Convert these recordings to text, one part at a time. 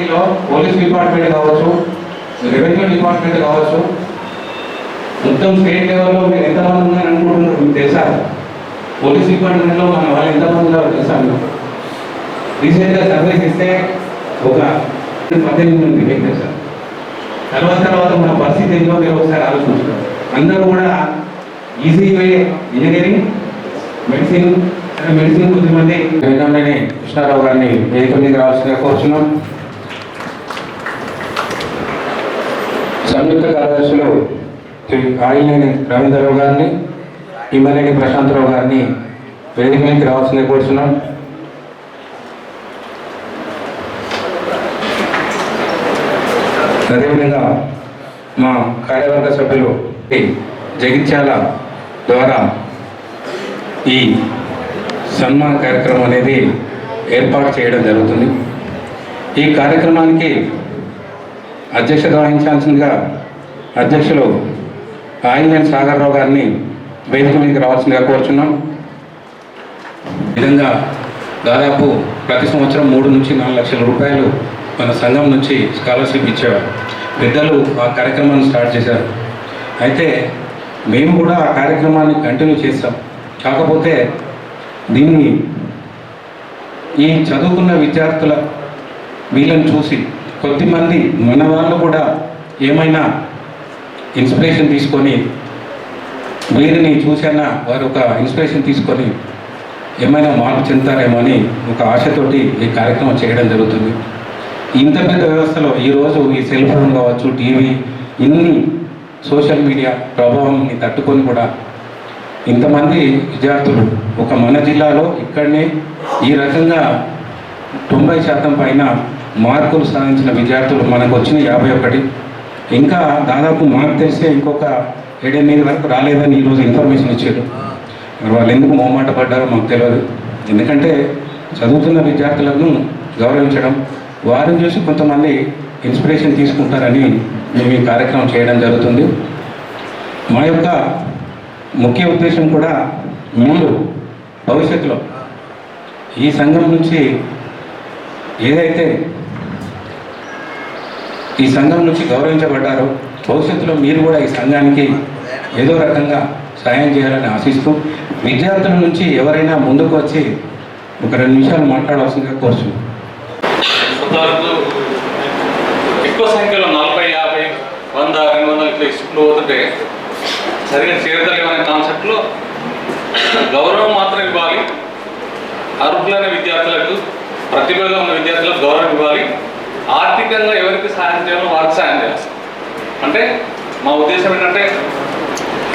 మున్సిపాలిటీలో police department కావచ్చు revenue department కావచ్చు మొత్తం స్టేట్ లెవెల్లో మీరు ఎంతమంది ఉన్నారని అనుకుంటున్నారు మీకు తెలుసా? పోలీస్ డిపార్ట్మెంట్లో మన వాళ్ళు ఎంతమంది ఉన్నారో తెలుసా మీకు? రీసెంట్గా సర్వే చేస్తే ఒక పద్దెనిమిది మంది మీకు తెలుసా? తర్వాత తర్వాత మన పరిస్థితి ఏంటో మీరు ఒకసారి ఆలోచించారు అందరూ కూడా easy way engineering medicine medicine కొద్దిమంది. వెంకటరెడ్డి కృష్ణారావు గారిని వేదిక మీద రావాల్సిందిగా కోరుచున్నాం. సంయుక్త కార్యదర్శులు శ్రీ ఆయిలేని రవీంద్రరావు గారిని ఇమ్మనేని ప్రశాంతరావు గారిని వేదిక మీదకి రావాల్సిందే కోరుతున్నాం అదేవిధంగా మా కార్యవర్గ సభ్యులు జగిత్యాల ద్వారా ఈ సన్మాన కార్యక్రమం అనేది ఏర్పాటు చేయడం జరుగుతుంది. ఈ కార్యక్రమానికి అధ్యక్షత వహించాల్సిందిగా అధ్యక్షులు ఆంజనేయ సాగర్రావు గారిని వేదిక మీదకి రావాల్సిందిగా కోరుచున్నాం. విధంగా దాదాపు ప్రతి సంవత్సరం మూడు నుంచి నాలుగు లక్షల రూపాయలు మన సంఘం నుంచి స్కాలర్షిప్ ఇచ్చేవారు. పెద్దలు ఆ కార్యక్రమాన్ని స్టార్ట్ చేశారు. అయితే మేము కూడా ఆ కార్యక్రమాన్ని కంటిన్యూ చేస్తాం. కాకపోతే దీన్ని ఈ చదువుకున్న విద్యార్థుల వీళ్ళని చూసి కొద్దిమంది మన వాళ్ళు కూడా ఏమైనా ఇన్స్పిరేషన్ తీసుకొని వీరిని చూసానా? వారు ఒక ఇన్స్పిరేషన్ తీసుకొని ఏమైనా మార్పు చెందుతారేమో అని ఒక ఆశతోటి ఈ కార్యక్రమం చేయడం జరుగుతుంది. ఇంత పెద్ద వ్యవస్థలో ఈరోజు ఈ సెల్ ఫోన్ కావచ్చు టీవీ ఇన్ని సోషల్ మీడియా ప్రభావంని తట్టుకొని కూడా ఇంతమంది విద్యార్థులు ఒక మన జిల్లాలో ఇక్కడనే ఈ రకంగా తొంభై శాతం పైన మార్కులు సాధించిన విద్యార్థులు మనకు వచ్చిన యాభై ఒకటి. ఇంకా దాదాపు మాకు తెలిసే ఇంకొక ఏడెనిమిది వరకు రాలేదని ఈరోజు ఇన్ఫర్మేషన్ ఇచ్చారు. మరి వాళ్ళు ఎందుకు మొహమాట పడ్డారో మాకు తెలియదు. ఎందుకంటే చదువుతున్న విద్యార్థులను గౌరవించడం వారిని చూసి కొంతమంది ఇన్స్పిరేషన్ తీసుకుంటారని మేము ఈ కార్యక్రమం చేయడం జరుగుతుంది. మా యొక్క ముఖ్య ఉద్దేశం కూడా మీరు భవిష్యత్తులో ఈ సంఘం నుంచి ఏదైతే ఈ సంఘం నుంచి గౌరవించబడ్డారు. భవిష్యత్తులో మీరు కూడా ఈ సంఘానికి ఏదో రకంగా సాయం చేయాలని ఆశిస్తూ విద్యార్థుల నుంచి ఎవరైనా ముందుకు వచ్చి ఒక రెండు నిమిషాలు మాట్లాడవలసిందిగా కోరుచు ఎక్కువ సంఖ్యలో నలభై యాభై వంద రెండు వందల ఇట్లా ఇసుకుంటూ పోతుంటే సరిగా చేరదలేమనే కాన్సెప్ట్లో గౌరవం మాత్రం ఇవ్వాలి. అర్హులైన విద్యార్థులకు ప్రతిభగా ఉన్న విద్యార్థులకు గౌరవం ఇవ్వాలి. ఆర్థికంగా ఎవరికి సాయం చేయాలో వారికి సాయం చేయాలి. అంటే మా ఉద్దేశం ఏంటంటే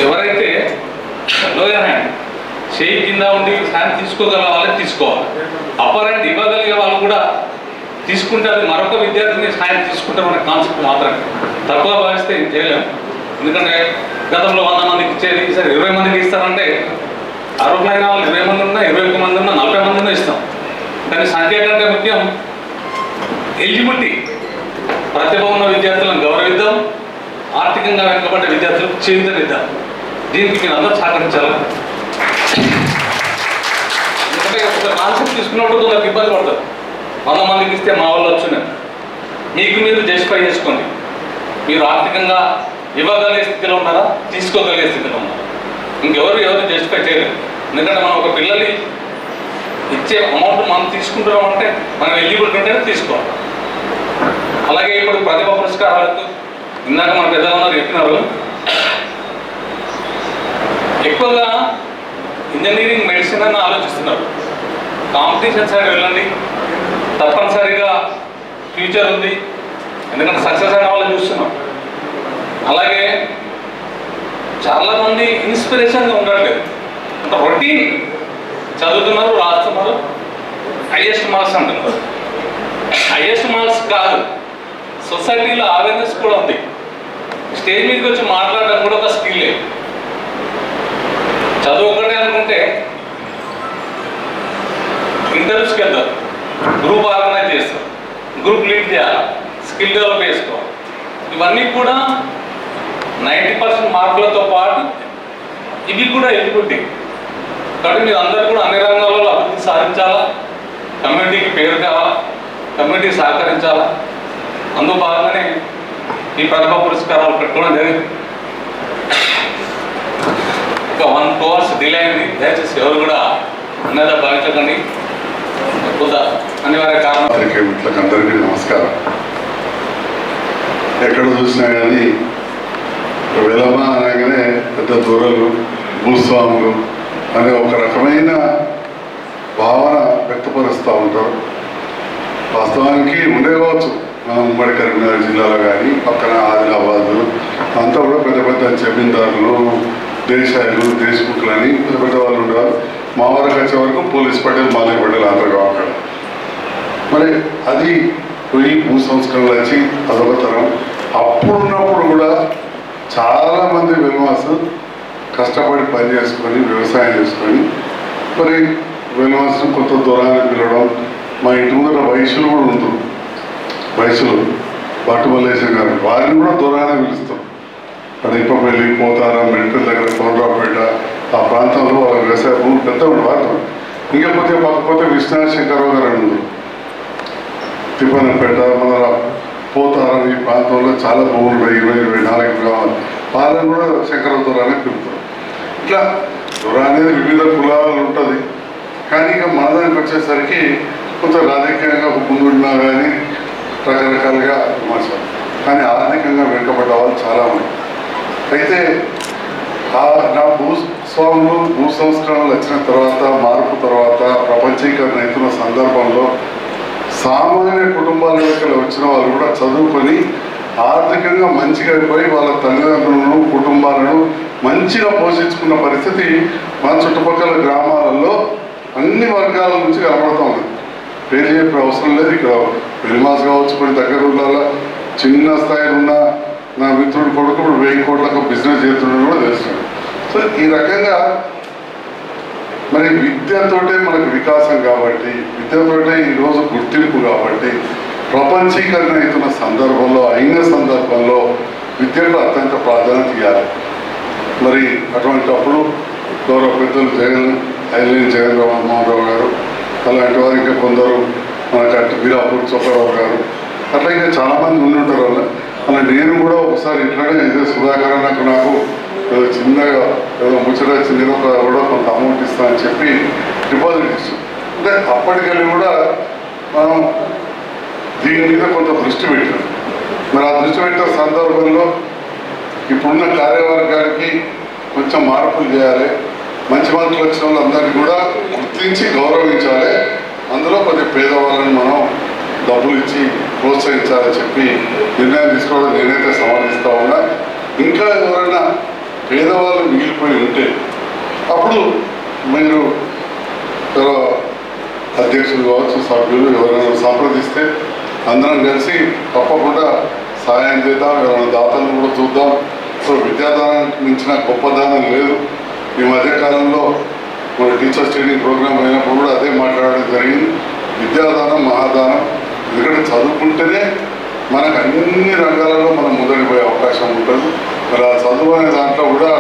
ఎవరైతే లోయర్ హ్యాండ్ చేయి కింద ఉండి సాయం తీసుకోగల వాళ్ళే తీసుకోవాలి. అప్పర్ హ్యాండ్ ఇవ్వగలిగే వాళ్ళు కూడా తీసుకుంటే అది మరొక విద్యార్థిని సాయం తీసుకుంటామనే కాన్సెప్ట్ మాత్రమే. తక్కువ భావిస్తే ఏం చేయలేం. ఎందుకంటే గతంలో వంద మందికి ఇచ్చేది సరే ఇరవై మందికి ఇస్తారంటే అయిన వాళ్ళు ఇరవై మంది ఉన్నా ఇరవై ఒక్క మంది ఉన్నా నలభై మంది ఉన్నా ఇస్తాం. కానీ సంఖ్య కంటే ముఖ్యం ఎలిజిబిలిటీ. ప్రతిభ ఉన్న విద్యార్థులను గౌరవిద్దాం. ఆర్థికంగా వెనుకబడ్డ విద్యార్థులకు చేయుతనిద్దాం. దీనికి మీరు అందరూ సహకరించాలి? ఎందుకంటే కాన్సెప్ట్ తీసుకున్నప్పుడు కొందరికి ఇబ్బంది పడతారు. వంద మందికి ఇస్తే మా వాళ్ళు వచ్చినారు మీకు మీరు జస్టిఫై చేసుకోండి. మీరు ఆర్థికంగా ఇవ్వగలిగే స్థితిలో ఉన్నారా? తీసుకోగలిగే స్థితిలో ఉన్నారా? ఇంకెవరు ఎవరు జస్టిఫై చేయలేరు. ఎందుకంటే మనం ఒక పిల్లలు ఇచ్చే అమౌంట్ మనం తీసుకుంటున్నాం అంటే మనం ఎలిజిబిలిటీ ఉంటేనే తీసుకోవాలి. అలాగే ఇప్పుడు ప్రతిభ పురస్కారాలకు ఇందాక మన పెద్దలందరూ చెప్పినారు. ఎక్కువగా ఇంజనీరింగ్ మెడిసిన్ అని ఆలోచిస్తున్నారు. కాంపిటీషన్ సైడ్ వెళ్ళండి. తప్పనిసరిగా ఫ్యూచర్ ఉంది. ఎందుకంటే సక్సెస్ అయిన వాళ్ళని చూస్తున్నాం. అలాగే చాలామంది ఇన్స్పిరేషన్గా ఉండట్లేదు. అంటే రొటీన్ చదువుతున్నారు రాస్తున్నారు. హైయెస్ట్ మార్క్స్ అంటున్నారు. హైయెస్ట్ మార్క్స్ కాదు. సొసైటీలో అవేర్నెస్ కూడా ఉంది. స్టేజ్ మీదకి వచ్చి మాట్లాడడం కూడా ఒక స్కిల్లే చదువు ఒకటే అనుకుంటే ఇంటర్వ్యూస్కి వెళ్తారు గ్రూప్ ఆర్గనైజ్ చేస్తారు గ్రూప్ లీడ్ చేయాలి? స్కిల్ డెవలప్ చేసుకోవాలి. ఇవన్నీ కూడా నైంటీ పర్సెంట్ మార్కులతో పాటు ఇవి కూడా ఎలిజిబిలిటీ కాబట్టి మీరు అందరూ కూడా అన్ని రంగాలలో అభివృద్ధి సాధించాలా? కమ్యూనిటీకి పేరు కావాలా కమ్యూనిటీ సహకరించాలా? అందులో భాగంగానే ఈ ప్రతిభా పురస్కారాలు పెట్టుకోవడం జరిగింది. ఒక వన్ టూ అవర్స్ డిలే అయింది. దయచేసి ఎవరు కూడా ఉన్నదా భావించకండి. కొంత అనివార్య కారణం. అందరికీ నమస్కారం. ఎక్కడ చూసినా కానీ వెలమ అనగానే పెద్ద దూరలు భూస్వాములు అనే ఒక రకమైన భావన వ్యక్తపరుస్తూ ఉంటారు. వాస్తవానికి ఉండేవచ్చు కావచ్చు. ఉమ్మడి కరీంనగర్ జిల్లాలో కానీ పక్కన ఆదిలాబాద్ అంతా కూడా పెద్ద పెద్ద జమీందారులు దేశాలు దేశముఖులు అని పెద్ద పెద్ద వాళ్ళు ఉంటారు. మా వరకు వచ్చే వరకు పోలీస్ పటేల్ మాలయ పటేల్ అందరు అక్కడ మరి అది పోయి భూ సంస్కరణలు వచ్చి అదొక తరం. అప్పుడున్నప్పుడు కూడా చాలామంది వెలువాసు వెనువాసు కష్టపడి పని చేసుకొని వ్యవసాయం చేసుకొని మరి వెనువాసును కొత్త దూరాన్ని పిలవడం మా ఇంటి ముందర వయసులు కూడా ఉంటారు వయసులు బట్టు గారు. వారిని కూడా దూరాన్ని పిలుస్తాం. అక్కడ ఇప్పపల్లి పోతారం మెంటల్ దగ్గర కోనరాపేట ఆ ప్రాంతంలో వాళ్ళ వ్యవసాయ భూమి పెద్ద వారు ఇంకపోతే పక్కపోతే విశ్వనాథ శంకరరావు గారు అని తిప్పనపేట మన పోతారం ఈ ప్రాంతంలో చాలా భూములు ఉన్నాయి ఇరవై ఇరవై నాలుగు గ్రామాలు. వాళ్ళని కూడా శంకర దూరాన్ని పిలుపుతారు ఇట్లా దూరం అనేది వివిధ కులాలు ఉంటుంది. కానీ ఇక మన దానికి వచ్చేసరికి కొంత రాజకీయంగా ముందున్నా కానీ రకరకాలుగా విమర్శలు. కానీ ఆర్థికంగా వెనుకబడ్డ వాళ్ళు చాలా మంది అయితే ఆ నా భూస్వాములు భూ సంస్కరణలు వచ్చిన తర్వాత మార్పు తర్వాత ప్రపంచీకరణ అవుతున్న సందర్భంలో సామాన్య కుటుంబాల యొక్క వచ్చిన వాళ్ళు కూడా చదువుకొని ఆర్థికంగా మంచిగా అయిపోయి వాళ్ళ తల్లిదండ్రులను కుటుంబాలను మంచిగా పోషించుకున్న పరిస్థితి మన చుట్టుపక్కల గ్రామాలలో అన్ని వర్గాల నుంచి కనబడుతూ ఉంది పేరు చెప్పే అవసరం లేదు. ఇక్కడ పెరిమాస్ కావచ్చు కొన్ని దగ్గర ఉండాల? చిన్న స్థాయిలో ఉన్న నా మిత్రుడు కొడుకు ఇప్పుడు వెయ్యి కోట్లకు బిజినెస్ చేస్తున్నాడు కూడా తెలుస్తుంది. సో ఈ రకంగా మరి విద్యతోటే మనకు వికాసం కాబట్టి విద్యతోటే ఈరోజు గుర్తింపు కాబట్టి ప్రపంచీకరణ అవుతున్న సందర్భంలో అయిన సందర్భంలో విద్యకు అత్యంత ప్రాధాన్యత ఇవ్వాలి. మరి అటువంటిప్పుడు గౌరవ పెద్దలు జగన్ ఐలేని జగన్ మోహన్ రావు గారు అలాంటి వారు ఇంకా కొందరు మనకి అటు బీరాపూర్ చొప్పరావు గారు. అట్లా ఇంకా చాలామంది ఉండి ఉంటారు అలా నేను కూడా ఒకసారి ఇట్లానే ఇదే సుధాకర్ నాకు నాకు ఏదో చిన్నగా ఏదో ముచ్చట చిన్న కూడా కొంత అమౌంట్ ఇస్తా అని చెప్పి డిపాజిట్ ఇస్తాం అంటే అప్పటికెళ్ళి కూడా మనం దీని మీద కొంత దృష్టి పెట్టాం. మరి ఆ దృష్టి పెట్టిన సందర్భంలో ఇప్పుడున్న కార్యవర్గానికి కొంచెం మార్పులు చేయాలి. మంచి మార్కులు వచ్చిన వాళ్ళందరినీ కూడా గుర్తించి గౌరవించాలి. అందులో కొద్దిగా పేదవాళ్ళని మనం డబ్బులు ఇచ్చి ప్రోత్సహించాలని చెప్పి నిర్ణయం తీసుకోవడం నేనైతే సమర్థిస్తా ఉన్నా. ఇంకా ఎవరైనా పేదవాళ్ళు మిగిలిపోయి ఉంటే అప్పుడు మీరు అధ్యక్షులు కావచ్చు సభ్యులు ఎవరైనా సంప్రదిస్తే అందరం కలిసి తప్పకుండా సహాయం చేద్దాం ఎవరైనా దాతలను కూడా చూద్దాం. సో విద్యాదానానికి మించిన గొప్ప దానం లేదు. ఈ మధ్యకాలంలో మన టీచర్స్ ట్రైనింగ్ ప్రోగ్రామ్ అయినప్పుడు కూడా అదే మాట్లాడడం జరిగింది. విద్యాదానం మహాదానం ఎందుకంటే చదువుకుంటేనే మనకు అన్ని రంగాలలో మనం ముందడిపోయే అవకాశం ఉంటుంది. మరి ఆ చదువు అనే దాంట్లో కూడా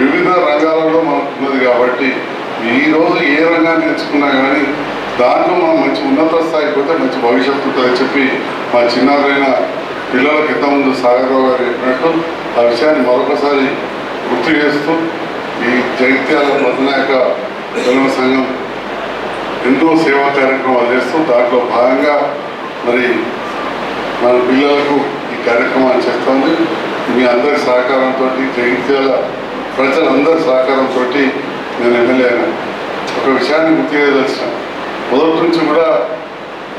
వివిధ రంగాలలో మనకు ఉన్నది కాబట్టి ఈ రోజు ఏ రంగాన్ని ఎంచుకున్నా కానీ దాంట్లో మనం మంచి ఉన్నత స్థాయికి పోతే మంచి భవిష్యత్తు ఉంటుందని చెప్పి మా చిన్నారైన పిల్లలకి ఇంత ముందు గారు చెప్పినట్టు ఆ విషయాన్ని మరొకసారి గుర్తు చేస్తూ ఈ జైత్యాల మధునాయక తెలుగు సంఘం ఎన్నో సేవా కార్యక్రమాలు చేస్తూ దాంట్లో భాగంగా మరి మన పిల్లలకు ఈ కార్యక్రమాన్ని చేస్తుంది. మీ అందరి సహకారంతో జగిత్యాల ప్రజలందరి సహకారంతో నేను ఎమ్మెల్యే అయినా. ఒక విషయాన్ని గుర్తు చేయదలిచిన. మొదటి నుంచి కూడా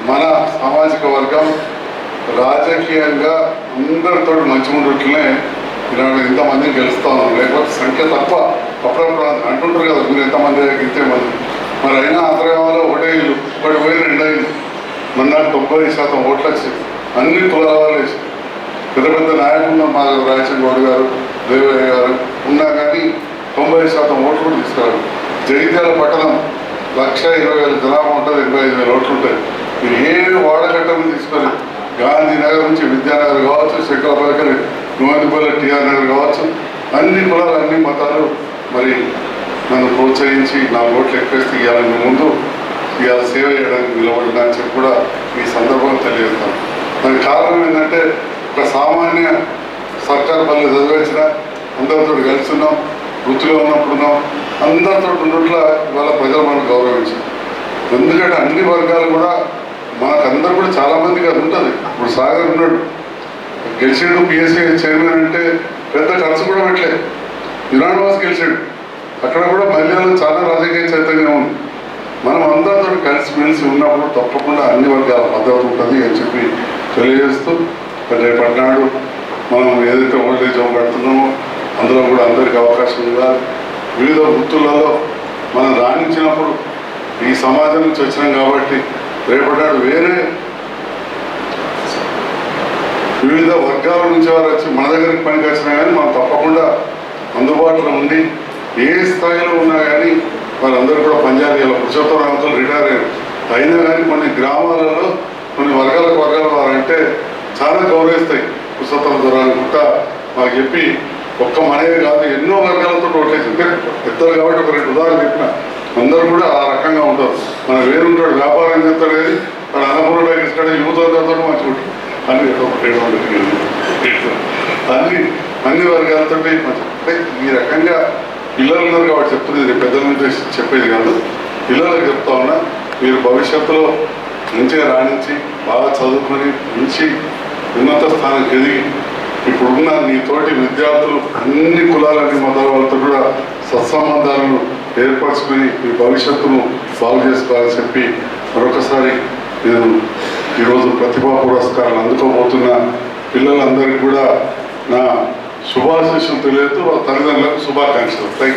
మన సామాజిక వర్గం రాజకీయంగా అందరితో మంచి ఉండట్లనే ఇలాంటి ఇంతమందిని గెలుస్తా ఉన్నాం లేకపోతే సంఖ్య తప్ప అప్పుడప్పుడు అంటుంటారు కదా మీరు ఎంతమంది ఇంతే మంది మరి అయినా అంతర్గామంలో ఒకటే ఇల్లు ఒకటి పోయి రెండు అయింది మొన్న తొంభై శాతం ఓట్లు వచ్చాయి. అన్ని కులాల వాళ్ళు వేసారు పెద్ద పెద్ద నాయకులు మా రాజచంద్ర గౌడ్ గారు దేవయ్య గారు. ఉన్నా కానీ తొంభై శాతం ఓట్లు కూడా తీసుకురారు. జగిత్యాల పట్టణం లక్ష ఇరవై వేల జనాభా ఉంటుంది ఇరవై ఐదు వేల ఓట్లు ఉంటాయి. మీరు ఏ వాడగట్టను తీసుకొని గాంధీనగర్ నుంచి విద్యానగర్ కావచ్చు శంకరపల్లి నూనెపల్లి టీఆర్ నగర్ కావచ్చు అన్ని కులాలు అన్ని మతాలు మరి నన్ను ప్రోత్సహించి నా ఓట్లు ఎక్కువేస్తే ఇవ్వాలని ముందు ఇవాళ సేవ చేయడానికి నిలబడినా అని చెప్పి కూడా ఈ సందర్భంగా తెలియజేస్తాను. దానికి కారణం ఏంటంటే ఒక సామాన్య సర్కార్ పనులు చదివించిన అందరితో కలుస్తున్నాం ఉన్నాం వృత్తిలో ఉన్నప్పుడున్నాం అందరితో ఉన్నట్ల ఇవాళ ప్రజలు మనకు గౌరవించారు. ఎందుకంటే అన్ని వర్గాలు కూడా మనకందరు కూడా చాలామందికి అది ఉంటుంది. ఇప్పుడు సాగర్ ఉన్నాడు గెలిచాడు పిఎస్సీ చైర్మన్ అంటే పెద్ద ఖర్చు కూడా పెట్టలేదు. యునానిమస్ గెలిచాడు. అక్కడ కూడా బల్యాలు చాలా రాజకీయ చైతన్యం ఉంది. మనం అందరితో కలిసిమెలిసి ఉన్నప్పుడు తప్పకుండా అన్ని వర్గాల మద్దతు ఉంటుంది అని చెప్పి తెలియజేస్తూ మరి రేపటి నాడు మనం ఏదైతే ఓల్టేజ్ హోమ్ కడుతున్నామో అందులో కూడా అందరికీ అవకాశం ఇవ్వాలి. వివిధ వృత్తులలో మనం రాణించినప్పుడు ఈ సమాజం నుంచి వచ్చినాం కాబట్టి రేపటి వేరే వివిధ వర్గాల నుంచి వారు వచ్చి మన దగ్గరికి పనికి వచ్చినా కానీ మనం తప్పకుండా అందుబాటులో ఉండి ఏ స్థాయిలో ఉన్నా కానీ వాళ్ళందరూ కూడా పనిచేయాలి ఇలా పురుషోత్తమ రిటైర్ అయ్యారు అయినా కానీ కొన్ని గ్రామాలలో కొన్ని వర్గాలకు వర్గాల వారంటే చాలా గౌరవిస్తాయి పురుషోత్తమ దూరాన్ని కూడా మాకు చెప్పి ఒక్క మనమే కాదు ఎన్నో వర్గాలతో ఓట్లేసింది ఇద్దరు కాబట్టి ఒక రెండు ఉదాహరణ చెప్పిన అందరూ కూడా ఆ రకంగా ఉంటారు. మన వేరుంటాడు వ్యాపారం చేస్తాడు కానీ మన అన్నపూర్ణ ఇస్తాడు యువత మంచిగా ఉంటుంది అన్ని అన్ని అన్ని వర్గాలతో అంటే ఈ రకంగా పిల్లలు ఉన్నారు కాబట్టి చెప్తుంది ఇది పెద్దల నుంచి చెప్పేది కాదు. పిల్లలకు చెప్తా ఉన్నా మీరు భవిష్యత్తులో మంచిగా రాణించి బాగా చదువుకొని మంచి ఉన్నత స్థానానికి ఎదిగి ఇప్పుడున్న నీతోటి విద్యార్థులు అన్ని కులాలని మతాల వాళ్ళతో కూడా సత్సంబంధాలను ఏర్పరచుకొని మీ భవిష్యత్తును బాగు చేసుకోవాలని చెప్పి మరొకసారి నేను ఈరోజు ప్రతిభా పురస్కారాలు అందుకోబోతున్న పిల్లలందరికీ కూడా నా శుభాశీస్సులు తెలియదు వాళ్ళ తల్లిదండ్రులకు శుభాకాంక్షలు. థ్యాంక్